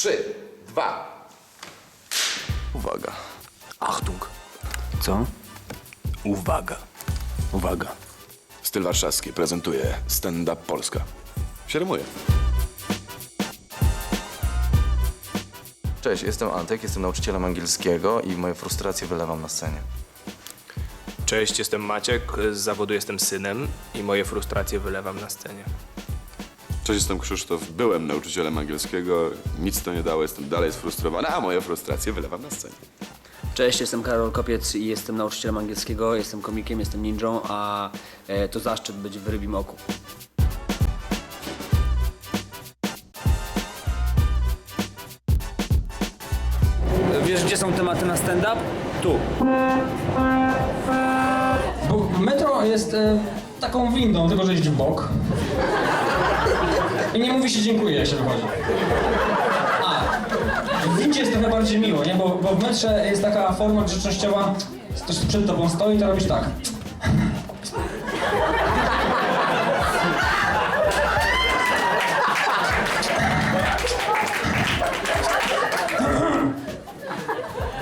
Trzy, dwa. Uwaga. Achtung. Co? Uwaga. Uwaga. Styl warszawski prezentuje Stand Up Polska. Się rymuje. Cześć, jestem Antek, jestem nauczycielem angielskiego i moje frustracje wylewam na scenie. Cześć, jestem Maciek, z zawodu jestem synem i moje frustracje wylewam na scenie. Cześć, jestem Krzysztof, byłem nauczycielem angielskiego, nic to nie dało, jestem dalej sfrustrowany, a moje frustracje wylewam na scenie. Cześć, jestem Karol Kopiec i jestem nauczycielem angielskiego, jestem komikiem, jestem ninją, a e, to zaszczyt być w Rybim Oku. Wiesz, gdzie są tematy na stand-up? Tu. Bo metro jest e, taką windą, tylko że iść w bok. I nie mówi się dziękuję, jak się wychodzi. A, w windzie jest trochę bardziej miło, nie? Bo, bo w metrze jest taka forma grzecznościowa, ktoś przed tobą stoi, to robisz tak.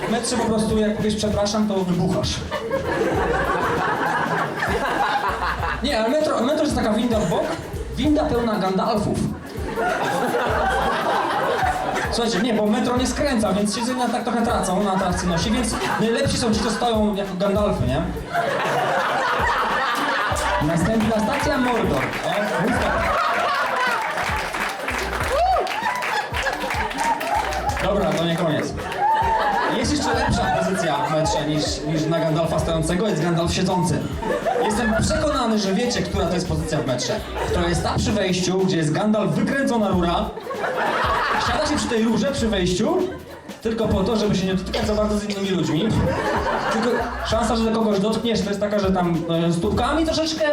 W metrze po prostu, jak powiesz przepraszam, to wybuchasz. Nie, ale metro, metro jest taka winda w bok, winda pełna Gandalfów. Słuchajcie, nie, bo metro nie skręca, więc siedzenia tak trochę tracą na atrakcyjności, więc najlepsi są ci, co stoją jako Gandalfy, nie? Następna stacja Mordor. Dobra, to nie koniec. Jest jeszcze lepsza niż, niż na Gandalfa stojącego, jest Gandalf siedzący. Jestem przekonany, że wiecie, która to jest pozycja w metrze. To jest ta przy wejściu, gdzie jest Gandalf wykręcona rura. Siada się przy tej rurze przy wejściu, tylko po to, żeby się nie dotykać za bardzo z innymi ludźmi. Tylko szansa, że kogoś dotkniesz, to jest taka, że tam e, stópkami troszeczkę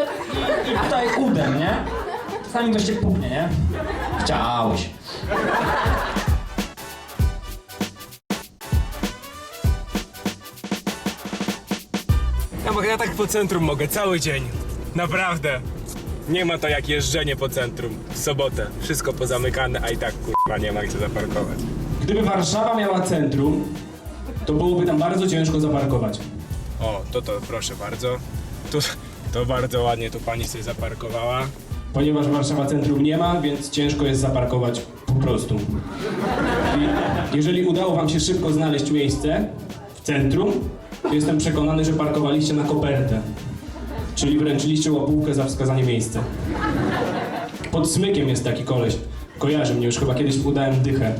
i, i tutaj udem, nie? Czasami ktoś cię puknie, nie? Chciałeś. Mogę, ja tak po centrum mogę cały dzień. Naprawdę. Nie ma to jak jeżdżenie po centrum w sobotę. Wszystko pozamykane, a i tak kurwa nie ma gdzie zaparkować. Gdyby Warszawa miała centrum, to byłoby tam bardzo ciężko zaparkować. O, to to proszę bardzo. Tu, to bardzo ładnie tu pani sobie zaparkowała. Ponieważ Warszawa centrum nie ma, więc ciężko jest zaparkować po prostu. I jeżeli udało wam się szybko znaleźć miejsce w centrum, to jestem przekonany, że parkowaliście na kopertę. Czyli wręczyliście łapówkę za wskazanie miejsca. Pod smykiem jest taki koleś. Kojarzy mnie, już chyba kiedyś udałem dychę.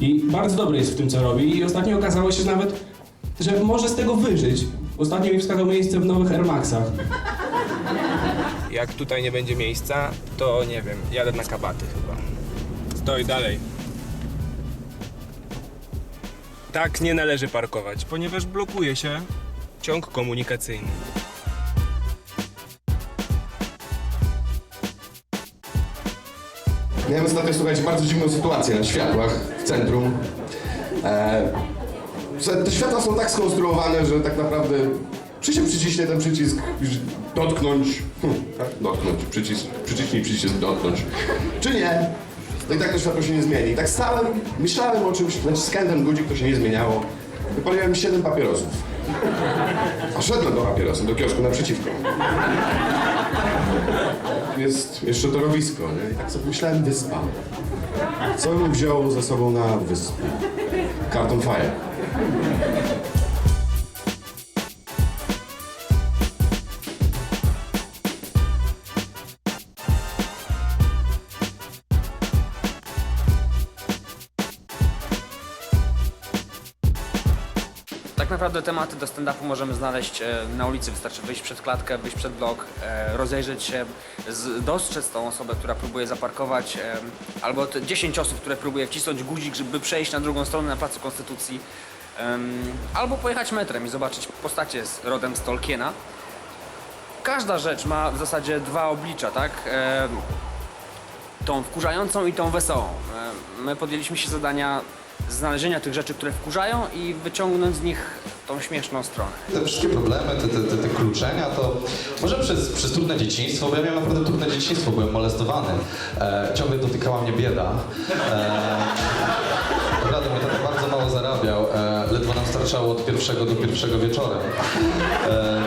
I bardzo dobry jest w tym, co robi. I ostatnio okazało się że nawet, że może z tego wyżyć. Ostatnio mi wskazał miejsce w nowych Air Maxach. Jak tutaj nie będzie miejsca, to nie wiem, jadę na kabaty chyba. Stoj dalej. Tak nie należy parkować, ponieważ blokuje się ciąg komunikacyjny. Miałem ostatnio, słuchajcie, bardzo dziwną sytuację na światłach w centrum. E, te światła są tak skonstruowane, że tak naprawdę czy się przyciśnie ten przycisk, dotknąć, hm, tak? dotknąć, przycisk, przyciśnij przycisk dotknąć, czy nie, to i tak to światło się nie zmieni. I tak stałem, myślałem o czymś, naciskałem ten guzik, to się nie zmieniało. Wypaliłem 7 papierosów. A szedłem do papierosów, do kiosku naprzeciwko. Jest jeszcze torowisko, nie? I tak sobie myślałem, wyspa. Co bym wziął ze sobą na wyspę? Karton Fire. Tak naprawdę tematy do stand-upu możemy znaleźć e, na ulicy. Wystarczy wyjść przed klatkę, wyjść przed blok, e, rozejrzeć się, dostrzec tą osobę, która próbuje zaparkować, e, albo te 10 osób, które próbuje wcisnąć guzik, żeby przejść na drugą stronę na Placu Konstytucji, albo pojechać metrem i zobaczyć postacie z rodem z Tolkiena. Każda rzecz ma w zasadzie dwa oblicza, tak? Tą wkurzającą i tą wesołą. My podjęliśmy się zadania znalezienia tych rzeczy, które wkurzają i wyciągnąć z nich tą śmieszną stronę. Te wszystkie problemy, te, te, te, te kluczenia, to może przez, przez trudne dzieciństwo, bo ja miałem naprawdę trudne dzieciństwo, byłem molestowany. E, ciągle dotykała mnie bieda. E, rady, mój bardzo mało zarabiał, e, ledwo nam starczało od pierwszego do pierwszego wieczorem. E,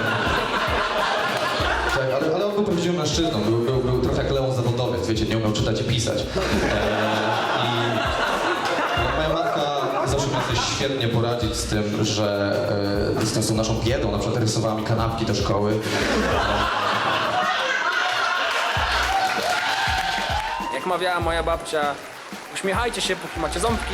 tak, ale, ale on był prawdziwym mężczyzną, był, był, był trochę jak Leon zawodowiec, wiecie, nie umiał czytać i pisać. E, świetnie poradzić z tym, że e, z, tym, z tą naszą biedą, na przykład rysowała mi kanapki do szkoły. Jak mawiała moja babcia, uśmiechajcie się, póki macie ząbki,